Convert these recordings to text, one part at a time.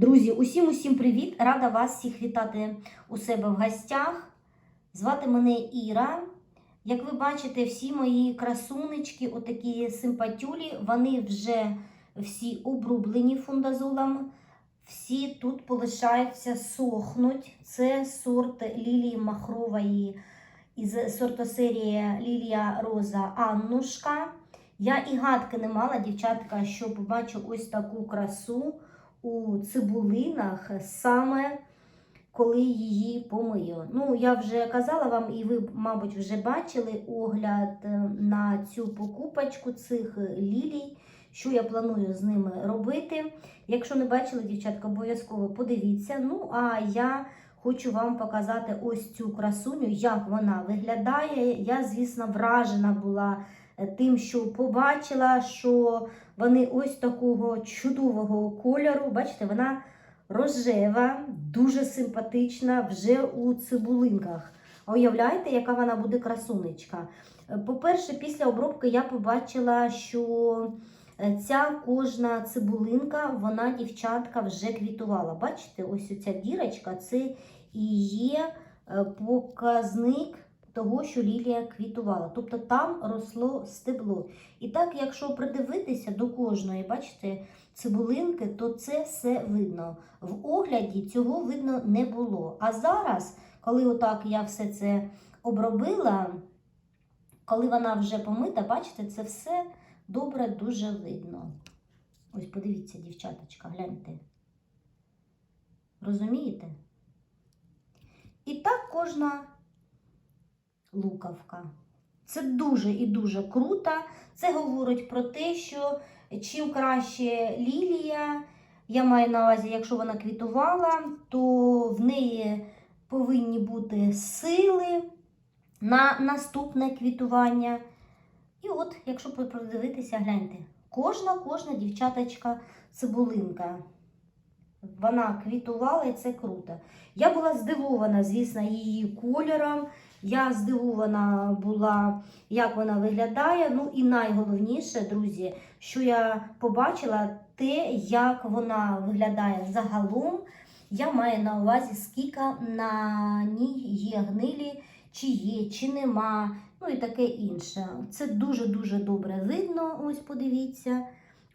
Друзі, усім усім привіт! Рада вас всіх вітати у себе в гостях. Звати мене Іра. Як ви бачите, всі мої красунечки, отакі симпатюлі, вони вже всі обрублені фундазолом. Всі тут полишаються сохнуть. Це сорт лілії махрової із сортосерії Лілія Роза Аннушка. Я і гадки не мала, дівчатка, що побачу ось таку красу у цибулинах саме коли її помию. Ну, я вже казала вам, і ви, мабуть, вже бачили огляд е, на цю покупочку цих лілій, що я планую з ними робити. Якщо не бачили, дівчатка, обов'язково подивіться. Ну, а я хочу вам показати ось цю красуню, як вона виглядає. Я, звісно, вражена була тим, що побачила, що вони ось такого чудового кольору. Бачите, вона рожева, дуже симпатична вже у цибулинках. А уявляєте, яка вона буде красунечка? По-перше, після обробки я побачила, що е, ця кожна цибулинка, вона, дівчатка, вже квітувала. Бачите, ось ця дірочка це і є е, показник того, що лілія квітувала. Тобто там росло стебло. І так, якщо придивитися до кожної, бачите, цибулинки, то це все видно. В огляді цього видно не було. А зараз, коли отак я все це обробила, коли вона вже помита, бачите, це все добре дуже видно. Ось подивіться, дівчаточка, гляньте. Розумієте? І так кожна лукавка. Це дуже і дуже круто. Це говорить про те, що чим краще лілія, я маю на увазі, якщо вона квітувала, то в неї повинні бути сили на наступне квітування. І от, якщо подивитися, гляньте, кожна кожна дівчаточка цибулинка. Вона квітувала і це круто. Я була здивована, звісно, її кольором. Я здивована була, як вона виглядає. Ну і найголовніше, друзі, що я побачила, те, як вона виглядає загалом. Я маю на увазі, скільки на ній є гнилі, чи є, чи нема, ну і таке інше. Це дуже-дуже добре видно. Ось подивіться.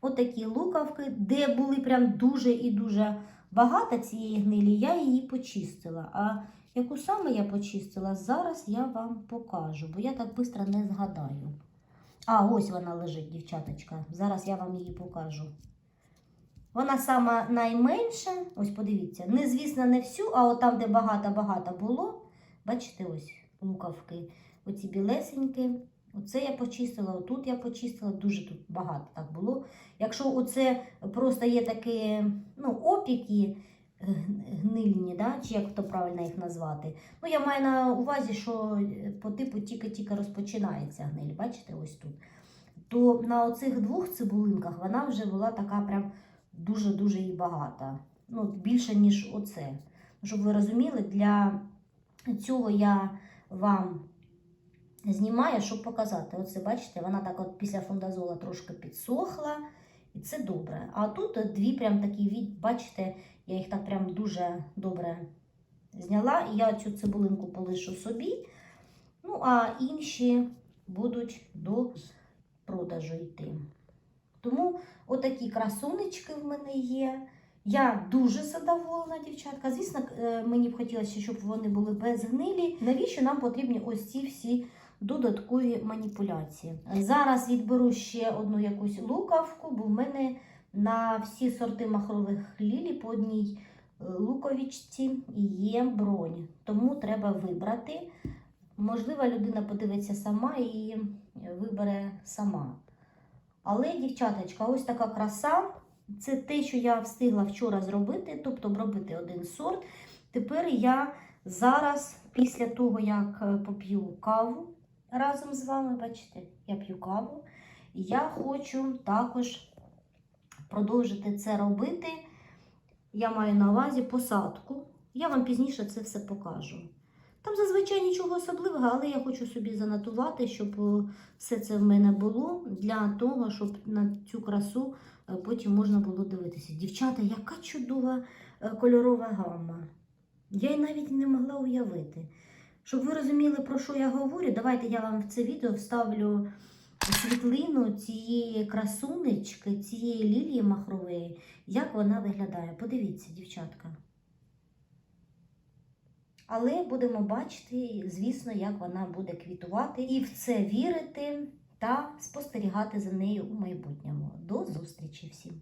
Отакі лукавки, де були прям дуже і дуже багато цієї гнилі, я її почистила. А яку саме я почистила, зараз я вам покажу, бо я так швидко не згадаю. А, ось вона лежить, дівчаточка. Зараз я вам її покажу. Вона сама найменша, ось подивіться, не звісно, не всю, а от там, де багато-багато було, бачите, ось лукавки, оці білесенькі. Оце я почистила, отут я почистила, дуже тут багато так було. Якщо оце просто є такі ну, опіки гнильні, да? чи як то правильно їх назвати. Ну, я маю на увазі, що по типу тільки-тільки розпочинається гниль, бачите, ось тут. То на оцих двох цибулинках вона вже була така прям дуже-дуже і багата. Ну, більше, ніж оце. Щоб ви розуміли, для цього я вам знімаю, щоб показати. Оце, бачите, вона так от після фундазола трошки підсохла, і це добре. А тут дві прям такі бачите, я їх так прям дуже добре зняла. І я цю цибулинку полишу собі. Ну, а інші будуть до продажу йти. Тому отакі красунечки в мене є. Я дуже задоволена, дівчатка. Звісно, е, мені б хотілося, щоб вони були без гнилі. Навіщо нам потрібні ось ці всі додаткові маніпуляції? Зараз відберу ще одну якусь лукавку, бо в мене на всі сорти махрових лілій по одній е, луковичці є бронь. Тому треба вибрати. Можливо, людина подивиться сама і вибере сама. Але, дівчаточка, ось така краса. Це те, що я встигла вчора зробити, тобто обробити один сорт. Тепер я зараз, після того, як е, поп'ю каву разом з вами, бачите, я п'ю каву, я хочу також продовжити це робити. Я маю на увазі посадку. Я вам пізніше це все покажу. Там зазвичай нічого особливого, але я хочу собі занотувати, щоб е, все це в мене було для того, щоб на цю красу е, потім можна було дивитися. Дівчата, яка чудова е, кольорова гамма. Я й навіть не могла уявити. Щоб ви розуміли, про що я говорю, давайте я вам в це відео вставлю світлину цієї красунечки, цієї лілії махрової, як вона виглядає. Подивіться, дівчатка. Але будемо бачити, звісно, як вона буде квітувати, і в це вірити та спостерігати за нею у майбутньому. До зустрічі всім!